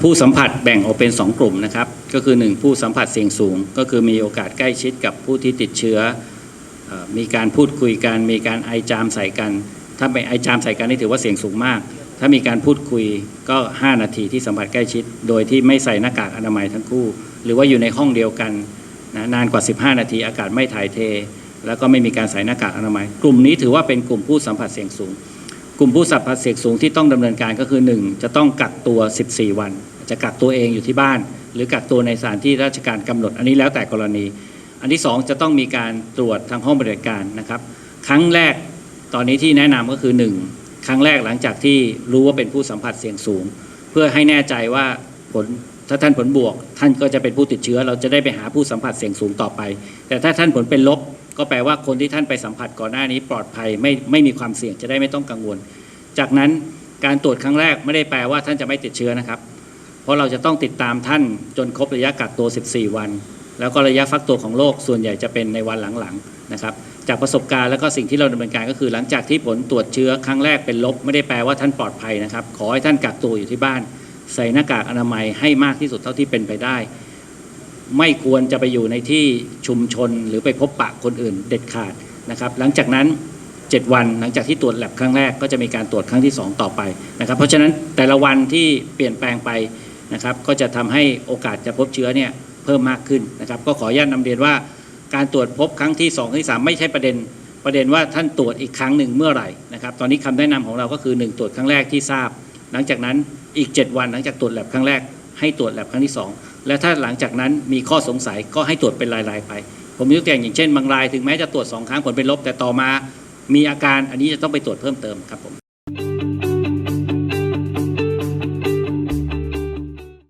ผู้สัมผัสแบ่งออกเป็น 2 กลุ่มนะครับ ก็คือ 1 ผู้สัมผัสเสี่ยงสูง ก็คือมีโอกาสใกล้ชิดกับผู้ที่ติดเชื้ออมีการพูดคุยกันมีการไอจามใส่กัน ถ้าไปไอจามใส่กันนี่ถือว่าเสี่ยงสูงมาก ถ้ามีการพูดคุยก็ 5 นาทีที่สัมผัสใกล้ชิด โดยที่ไม่ใส่หน้ากากอนามัยทั้งคู่ หรือว่าอยู่ในห้องเดียวกันนะนานกว่า 15 นาทีอากาศไม่ถ่ายเท แล้วก็ไม่มีการใส่หน้ากากอนามัย กลุ่มนี้ถือว่าเป็นกลุ่มผู้สัมผัสเสี่ยงสูง กลุ่มผู้สัมผัสเสี่ยงสูงที่ต้องดำเนินการก็คือ 1 จะต้องกักตัว 14 วัน จะกักตัวเองอยู่ที่บ้าน หรือกักตัวในสถานที่ราชการกำหนด อันนี้แล้วแต่กรณี อันที่ 2 จะต้องมีการตรวจทางห้องปฏิบัติการนะครับ ครั้งแรกตอนนี้ที่แนะนำก็คือ 1 ครั้งแรกหลังจากที่รู้ว่าเป็นผู้สัมผัสเสี่ยงสูง เพื่อให้แน่ใจว่าผลถ้าท่านผลบวก ท่านก็จะเป็นผู้ติดเชื้อ เราจะได้ไปหาผู้สัมผัสเสี่ยงสูงต่อไป แต่ถ้าท่านผลเป็นลบ ก็แปลว่าคนที่ท่านไปสัมผัสก่อนหน้านี้ปลอดภัยไม่ไม่มีความเสี่ยงจะได้ไม่ต้องกังวล จากนั้นการตรวจครั้งแรกไม่ได้แปลว่าท่านจะไม่ติดเชื้อนะครับ เพราะเราจะต้องติดตามท่านจนครบระยะกักตัว 14 วัน แล้วก็ระยะฟักตัวของโรคส่วนใหญ่จะเป็นในวันหลังๆนะครับจากประสบการณ์แล้วก็สิ่งที่เราดำเนินการก็คือ หลังจากที่ผลตรวจเชื้อครั้งแรกเป็นลบ ไม่ได้แปลว่าท่านปลอดภัยนะครับ ขอให้ท่านกักตัวอยู่ที่บ้าน ใส่หน้ากากอนามัยให้มากที่สุดเท่าที่เป็นไปได้ ไม่ควรจะไปอยู่ในที่ชุมชนหรือไปพบปะคนอื่นเด็ดขาดนะครับ หลังจากนั้น 7 วันหลังจากที่ตรวจแลบครั้งแรกก็จะมีการตรวจครั้งที่ 2 ต่อไปนะครับ เพราะฉะนั้นแต่ละวันที่เปลี่ยนแปลงไปนะครับก็จะทำให้โอกาสจะพบเชื้อเนี่ยเพิ่มมากขึ้นนะครับ ก็ขออนุญาตนำเรียนว่าการตรวจพบครั้งที่2ครั้งที่ 3 ไม่ใช่ประเด็นประเด็นว่าท่านตรวจอีกครั้งหนึ่งเมื่อไหร่นะครับ ตอนนี้คำแนะนำของเราก็คือ 1 ตรวจครั้งแรกที่ทราบ หลังจากนั้นอีก 7 วันหลังจากตรวจแลบครั้งแรก ให้ตรวจแลบครั้งที่ 2 และถ้าหลังจากนั้นมีข้อสงสัยก็ให้ตรวจเป็นรายๆไป ผมยกตัวอย่างอย่างเช่นบางรายถึงแม้จะตรวจสองครั้งผลเป็นลบ แต่ต่อมามีอาการอันนี้จะต้องไปตรวจเพิ่มเติมครับผม